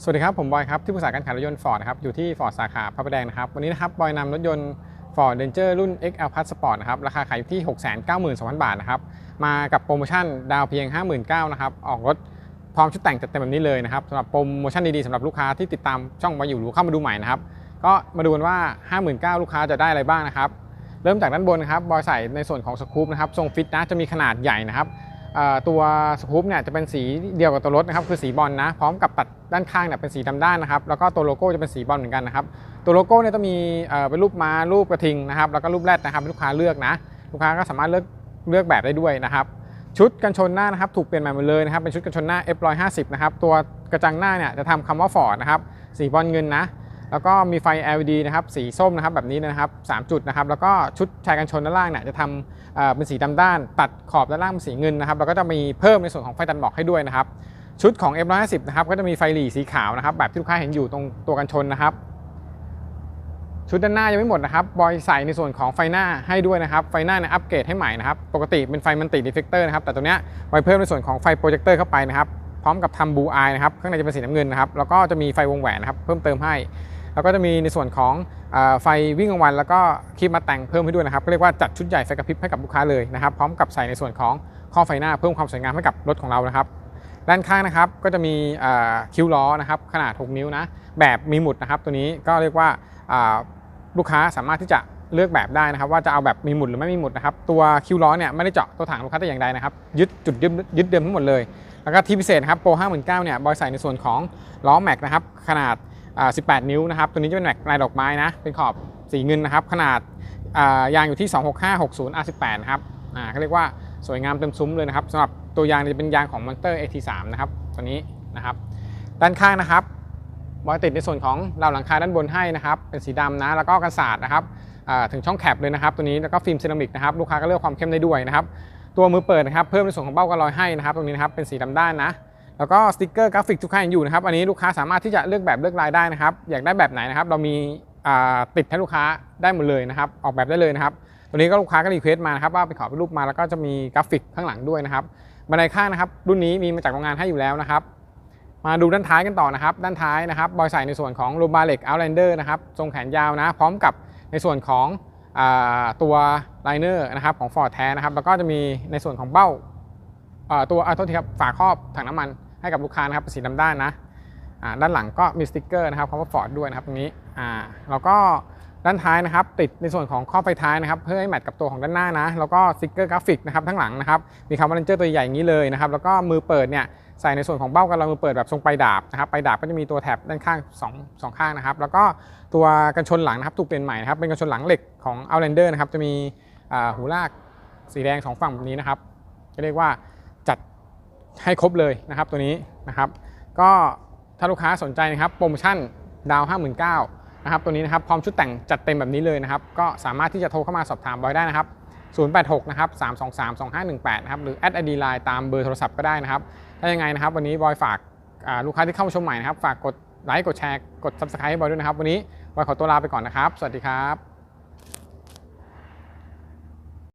สวัสดีครับ ผมบอยครับ ที่ปรึกษาการขายรถยนต์ฟอร์ดนะครับ อยู่ที่ฟอร์ดสาขาพระประแดงนะครับ วันนี้นะครับ บอยนำรถยนต์ Ford Ranger รุ่น XL Plus Sport นะครับ ราคาขายอยู่ที่ 692,000 บาทนะครับ มากับโปรโมชั่นดาวเพียง 59,000นะครับ ออกรถพร้อมชุดแต่งจัดเต็มแบบนี้เลยนะครับสำหรับโปรโมชั่นดีๆสำหรับลูกค้าที่ติดตามช่องมาอยู่หรือเข้ามาดูใหม่นะครับ ก็มาดูกันว่า 59,000 ลูกค้าจะได้อะไรบ้างนะครับ เริ่มจากด้านบนนะครับ บอยใส่ในส่วนของสกู๊ปนะครับ ทรงฟิตนะ จะมีขนาดใหญ่นะครับ ตัวสกู๊ปเนี่ยจะเป็นสีเดียวกับตัวรถนะครับคือสีบอลนะ พร้อมกับตัดด้านข้างเนี่ยเป็นสีดำด้านนะครับแล้วก็ตัวโลโก้จะเป็นสีบอลเหมือนกันนะครับตัวโลโก้เนี่ยต้องมีเป็นรูปม้ารูปกระทิงนะครับแล้วก็รูปแรดนะครับลูกค้าเลือกนะลูกค้าก็สามารถเลือกเลือกแบบได้ด้วยนะครับชุดกันชนหน้านะครับถูกเปลี่ยนใหม่หมดเลยนะครับเป็นชุดกันชนหน้า F150 นะครับตัวกระจังหน้าเนี่ยจะทำคำว่า Ford นะครับสีบอลเงินนะ แล้วก็มีไฟ LED นะครับสีส้มนะครับแบบนี้นะครับ3จุดนะครับแล้วก็ชุดชายกันชนด้านล่างเนี่ยจะทำเป็นสีดำด้าน ตัดขอบด้านล่างเป็นสีเงินนะครับแล้วก็จะมีเพิ่มในส่วนของไฟตัดหมอกให้ด้วยนะครับชุดของ F150 นะครับก็จะมีไฟหลีสีขาวนะครับแบบที่ลูกค้าเห็นอยู่ตรงตัวกันชนนะครับ ชุดด้านหน้ายังไม่หมดนะครับบอยใส่ในส่วนของไฟหน้าให้ด้วยนะครับไฟหน้าเนี่ยอัปเกรดให้ใหม่นะครับปกติเป็นไฟมันติดีเฟกเตอร์นะครับแต่ตัวเนี้ยบอยเพิ่มในส่วนของไฟโปรเจคเตอร์เข้าไปนะครับพร้อมกับทำบูอายนะครับข้างในจะเป็นสีน้ำเงินนะครับแล้วก็จะมีไฟวงแหวนนะครับเพิ่มเติมให้ แล้วก็จะมีในส่วนของอไฟวิ่งกลางวัน แล้วก็คลิปมาแต่งเพิ่มให้ด้วยนะครับก็เรียกว่าจัดชุดใหญ่ไฟกระพริบให้กับลูกค้าเลยนะครับพร้อมกับใส่ในส่วนของข้อไฟหน้าเพิ่มความสวยงามให้กับรถของเรานะครับด้านข้างนะครับก็จะมีคิ้วล้อนะครับขนาด 6 นิ้วนะแบบมีหมุดนะครับตัวนี้ก็เรียกว่าลูกค้าสามารถที่จะเลือกแบบได้นะครับว่าจะเอาแบบมีหมุดหรือไม่มีหมุดนะครับตัวคิ้วล้อเนี่ยไม่ได้เจาะตัวถังลูกค้าแต่อย่างใดนะครับยึดจุดยึดยึดเดิมทั้งหมดเลย แล้วก็ที่พิเศษนะครับโปร59,000เนี่ยบอยใส่ในส่วนของล้อแม็กนะครับขนาด 18 นิ้วนะครับ ตัวนี้จะเป็นแม็กลายดอกไม้นะ เป็นขอบสีเงินนะครับ ขนาดอ่ายางอยู่ที่ 26560 R18 นะครับอ่าเขาเรียกว่าสวยงามเต็มซุ้มเลยนะครับสำหรับตัวยางจะเป็นยางของ Monster AT3 นะครับ ตัวนี้นะครับ ด้านข้างนะครับบอยติดในส่วนของราวหลังคาด้านบนให้นะครับ เป็นสีดำนะ แล้วก็กันศาสตร์นะครับอ่าถึงช่องแคปเลยนะครับ ตัวนี้ แล้วก็ฟิล์มเซรามิกนะครับ ลูกค้าก็เลือกความเข้มได้ด้วยนะครับ ตัวมือเปิดนะครับ เพิ่มในส่วนของเบ้ากันรอยให้นะครับ ตรงนี้นะครับ เป็นสีดำด้านนะ แล้วก็สติกเกอร์กราฟิกทุกค่ายังอยู่นะครับ อันนี้ลูกค้าสามารถที่จะเลือกแบบเลือกลายได้นะครับ อยากได้แบบไหนนะครับ เรามีติดให้ลูกค้าได้หมดเลยนะครับ ออกแบบได้เลยนะครับตัวนี้ก็ลูกค้าก็รีเควสต์มานะครับว่าไปขอเป็นรูปมาแล้วก็จะมีกราฟิกข้างหลังด้วยนะครับบันไดข้างนะครับ รุ่นนี้มีมาจากโรงงานให้อยู่แล้วนะครับ มาดูด้านท้ายกันต่อนะครับ ด้านท้ายนะครับบอยใส่ในส่วนของโรบาเล็กเอาท์แลนเดอร์นะครับทรงแขนยาวนะ พร้อมกับในส่วนของอตัวไลเนอร์นะครับของ Ford แท้นะครับ แล้วก็จะมีในส่วนของเบ้าตัวอ่าโทษทีครับฝาครอบถังน้ำมัน ให้กับลูกค้านะครับเป็นสีดำด้านนะด้านหลังก็มีสติกเกอร์นะครับคำว่า Ford ด้วยนะครับตรงนี้อ่าแล้วก็ด้านท้ายนะครับ ติดในส่วนของข้อไฟท้ายนะครับ เพื่อให้แมทกับตัวของด้านหน้านะ แล้วก็สติกเกอร์กราฟิกนะครับทั้งหลังนะครับ มีคำว่า Ranger ตัวใหญ่อย่างนี้เลยนะครับ แล้วก็มือเปิดเนี่ยใส่ในส่วนของเบ้ากันเรามือเปิดแบบทรงปลายดาบนะครับปลายดาบก็จะมีตัวแถบด้านข้างสองสองข้างนะครับ แล้วก็ตัวกันชนหลังนะครับถูกเปลี่ยนใหม่นะครับเป็นกันชนหลังเหล็กของ Outlander นะครับจะมีหูลากสีแดงสองฝั่งแบบนี้นะครับก็เรียกว่าจัด ให้ครบเลยนะครับตัวนี้นะครับ ก็ถ้าลูกค้าสนใจนะครับโปรโมชั่นดาว59,000นะครับตัวนี้นะครับพร้อมชุดแต่งจัดเต็มแบบนี้เลยนะครับ ก็สามารถที่จะโทรเข้ามาสอบถามบอยได้นะครับ 086 นะครับ 323 2518 นะครับ หรือแอดไอดีไลน์ตามเบอร์โทรศัพท์ก็ได้นะครับ ถ้ายังไงนะครับ วันนี้บอยฝากลูกค้าที่เข้ามาชมใหม่นะครับ ฝากกดไลค์ กดแชร์ กด subscribe ให้บอยด้วยนะครับ วันนี้บอยขอตัวลาไปก่อนนะครับ สวัสดีครับ